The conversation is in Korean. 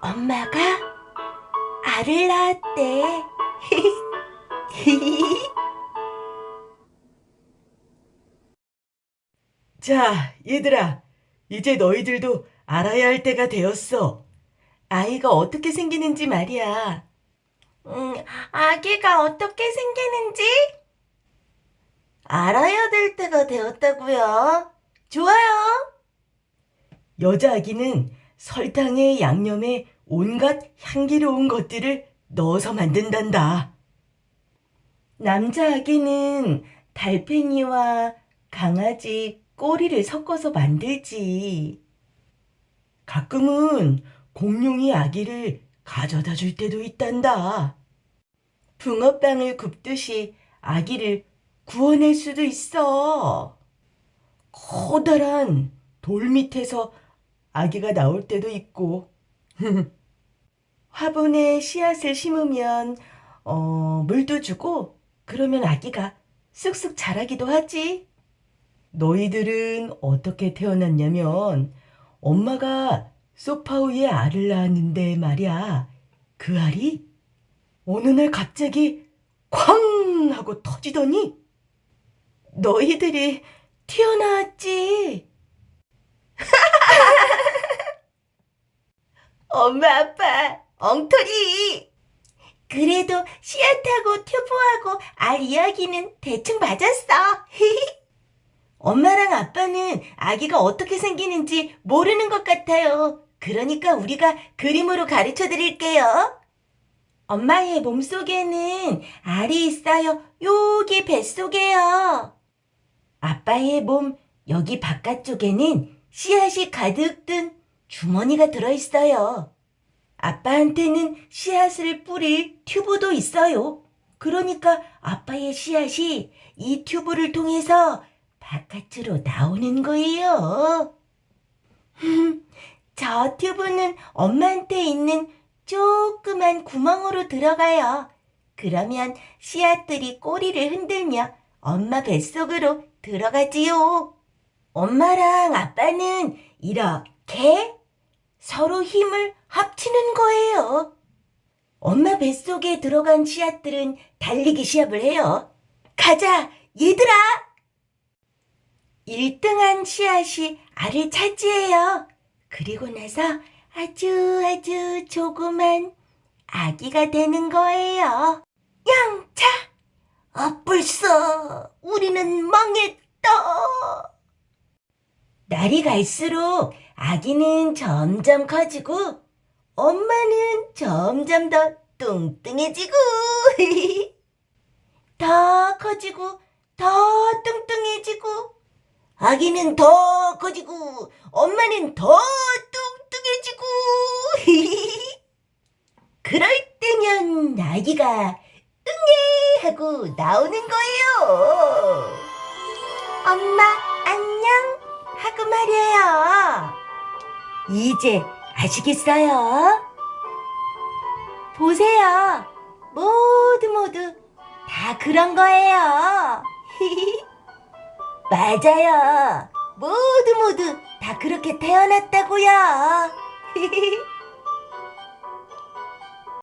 엄마가 알을 낳았대. 자, 얘들아, 이제 너희들도 알아야 할 때가 되었어. 아이가 어떻게 생기는지 말이야. 음, 아기가 어떻게 생기는지 알아야 될 때가 되었다고요. 좋아요. 여자 아기는 설탕에 양념에 온갖 향기로운 것들을 넣어서 만든단다. 남자 아기는 달팽이와 강아지 꼬리를 섞어서 만들지. 가끔은 공룡이 아기를 가져다 줄 때도 있단다. 붕어빵을 굽듯이 아기를 구워낼 수도 있어. 커다란 돌 밑에서 아기가 나올 때도 있고. 화분에 씨앗을 심으면, 어, 물도 주고, 그러면 아기가 쑥쑥 자라기도 하지. 너희들은 어떻게 태어났냐면, 엄마가 소파 위에 알을 낳았는데 말이야. 그 알이 어느 날 갑자기 쾅! 하고 터지더니, 너희들이 튀어나왔지. 엄마, 아빠, 엉터리! 그래도 씨앗하고 튜브하고 알 이야기는 대충 맞았어. 엄마랑 아빠는 아기가 어떻게 생기는지 모르는 것 같아요. 그러니까 우리가 그림으로 가르쳐 드릴게요. 엄마의 몸속에는 알이 있어요. 여기 뱃속에요. 아빠의 몸 여기 바깥쪽에는 씨앗이 가득 든 주머니가 들어있어요. 아빠한테는 씨앗을 뿌릴 튜브도 있어요. 그러니까 아빠의 씨앗이 이 튜브를 통해서 바깥으로 나오는 거예요. 저 튜브는 엄마한테 있는 조그만 구멍으로 들어가요. 그러면 씨앗들이 꼬리를 흔들며 엄마 뱃속으로 들어가지요. 엄마랑 아빠는 이렇게 서로 힘을 합치는 거예요. 엄마 뱃속에 들어간 씨앗들은 달리기 시합을 해요. 가자, 얘들아! 1등한 씨앗이 알을 차지해요. 그리고 나서 아주 아주 조그만 아기가 되는 거예요. 양차! 아, 벌써 우리는 망했다. 날이 갈수록 아기는 점점 커지고 엄마는 점점 더 뚱뚱해지고 더 커지고 더 뚱뚱해지고 아기는 더 커지고 엄마는 더 뚱뚱해지고 그럴 때면 아기가 응애 하고 나오는 거예요. 엄마 안녕 말이에요. 이제 아시겠어요? 보세요. 모두 모두 다 그런 거예요. 맞아요. 모두 모두 다 그렇게 태어났다고요.